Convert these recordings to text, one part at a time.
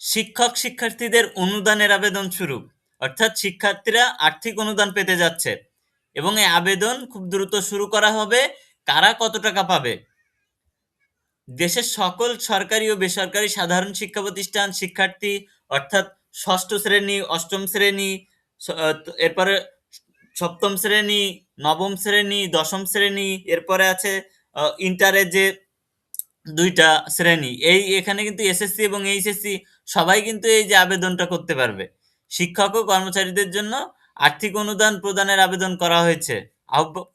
শিক্ষক শিক্ষার্থীদের অনুদানের আবেদন শুরু। অর্থাৎ শিক্ষার্থীরা আর্থিক অনুদান পেতে যাচ্ছে এবং এই আবেদন খুব দ্রুত শুরু করা হবে। কারা কত টাকা পাবে? দেশের সকল সরকারি ও বেসরকারি সাধারণ শিক্ষা প্রতিষ্ঠান শিক্ষার্থী, অর্থাৎ ষষ্ঠ শ্রেণি, অষ্টম শ্রেণি এরপরে সপ্তম শ্রেণি, নবম শ্রেণি, দশম শ্রেণি, এরপরে আছে ইন্টারের যে দুইটা শ্রেণি। এই এখানে কিন্তু এসএসসি এবং এইচএসসি সবাই কিন্তু এই যে আবেদনটা করতে পারবে। শিক্ষক ও কর্মচারীদের জন্য আর্থিক অনুদান প্রদানের আবেদন করা হয়েছে।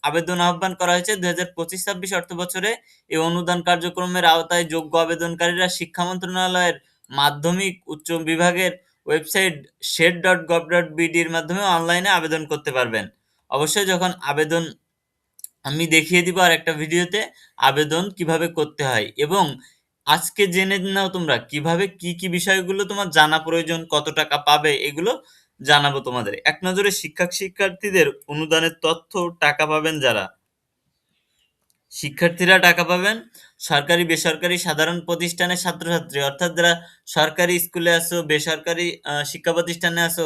আবেদন আহ্বান করা হয়েছে দুই হাজার পঁচিশ ছাব্বিশ অর্থ বছরে এই অনুদান কার্যক্রমের আওতায় যোগ্য আবেদনকারীরা শিক্ষা মন্ত্রণালয়ের মাধ্যমিক উচ্চ বিভাগের website shed dot gov dot বিডির মাধ্যমে অনলাইনে আবেদন করতে পারবেন। অবশ্যই যখন আবেদন আমি দেখিয়ে দিব আর একটা ভিডিওতে আবেদন কীভাবে করতে হয় এবং আজকে জেনে নাও তোমরা কীভাবে কি কি বিষয়গুলো তোমার জানা প্রয়োজন, কত টাকা পাবে, এগুলো জানাব তোমাদের। এক নজরে শিক্ষক শিক্ষার্থীদের অনুদানের তথ্য টাকা পাবেন যারা। শিক্ষার্থীরা টাকা পাবেন সরকারি, বেসরকারি, সাধারণ প্রতিষ্ঠানের ছাত্রছাত্রী, অর্থাৎ যারা সরকারি স্কুলে আসো বেসরকারি শিক্ষা প্রতিষ্ঠানে আসো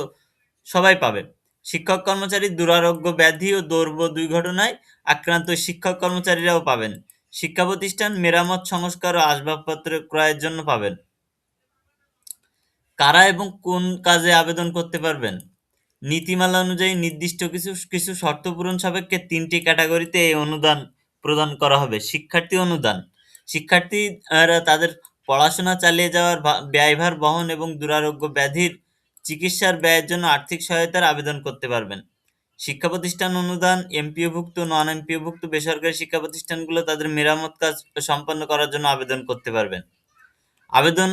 সবাই পাবে শিক্ষক কর্মচারী দুরারোগ্য ব্যাধি ও দৌর্ব দুই ঘটনায় আক্রান্ত শিক্ষক কর্মচারীরাও পাবেন। শিক্ষা প্রতিষ্ঠান মেরামত, সংস্কার ও আসবাবপত্র ক্রয়ের জন্য পাবেন। কারা এবং কোন কাজে আবেদন করতে পারবেন? নীতিমালা অনুযায়ী নির্দিষ্ট কিছু কিছু শর্ত পূরণ সাপেক্ষে তিনটি ক্যাটাগরিতে এই অনুদান প্রদান করা হবে। শিক্ষার্থী অনুদান। শিক্ষার্থীরা তাদের পড়াশোনা চালিয়ে যাওয়ার ব্যয়ভার, বহন এবং দুরারোগ্য ব্যাধির চিকিৎসার ব্যয়ের জন্য আর্থিক সহায়তার আবেদন করতে পারবেন। শিক্ষা প্রতিষ্ঠান অনুদান, এমপিওভুক্ত নন এমপিওভুক্ত বেসরকারি শিক্ষা প্রতিষ্ঠানগুলো তাদের মেরামত কাজ সম্পন্ন করার জন্য আবেদন করতে পারবেন। আবেদন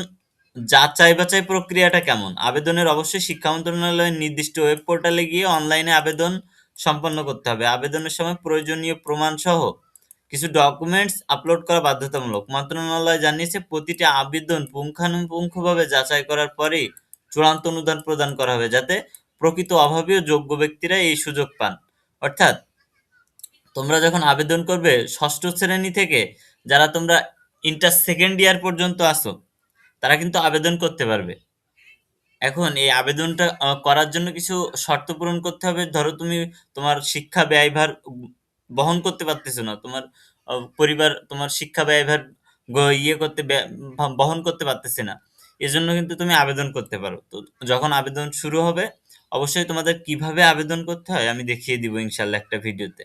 যাচাই বাছাই প্রক্রিয়াটা কেমন? আবেদনের অবশ্যই শিক্ষা মন্ত্রণালয়ের নির্দিষ্ট ওয়েব পোর্টালে গিয়ে অনলাইনে আবেদন সম্পন্ন করতে হবে। আবেদনের সময় প্রয়োজনীয় প্রমাণ সহ কিছু ডকুমেন্টস আপলোড করা বাধ্যতামূলক। মন্ত্রণালয় জানিয়েছে, প্রতিটি আবেদন পুঙ্খানুপুঙ্খভাবে যাচাই করার পরেই চূড়ান্ত অনুদান প্রদান করা হবে যাতে প্রকৃত অভাবীয় যোগ্য ব্যক্তিরা এই সুযোগ পান। অর্থাৎ, তোমরা যখন আবেদন করবে, ষষ্ঠ শ্রেণি থেকে যারা তোমরা ইন্টার সেকেন্ড ইয়ার পর্যন্ত আসো তারা কিন্তু আবেদন করতে পারবে। এখন এই আবেদনটা করার জন্য কিছু শর্ত পূরণ করতে হবে। ধরো তুমি তোমার শিক্ষা ব্যয়ভার বহন করতে পারতেছো না, তোমার পরিবার তোমার শিক্ষা ব্যয়ভার ইয়ে করতে বহন করতে পারতেছে না। এজন্য কিন্তু তুমি আবেদন করতে পারো। তো যখন আবেদন শুরু হবে, অবশ্যই তোমাদের কীভাবে আবেদন করতে হয় আমি দেখিয়ে দিব ইনশাল্লাহ একটা ভিডিওতে।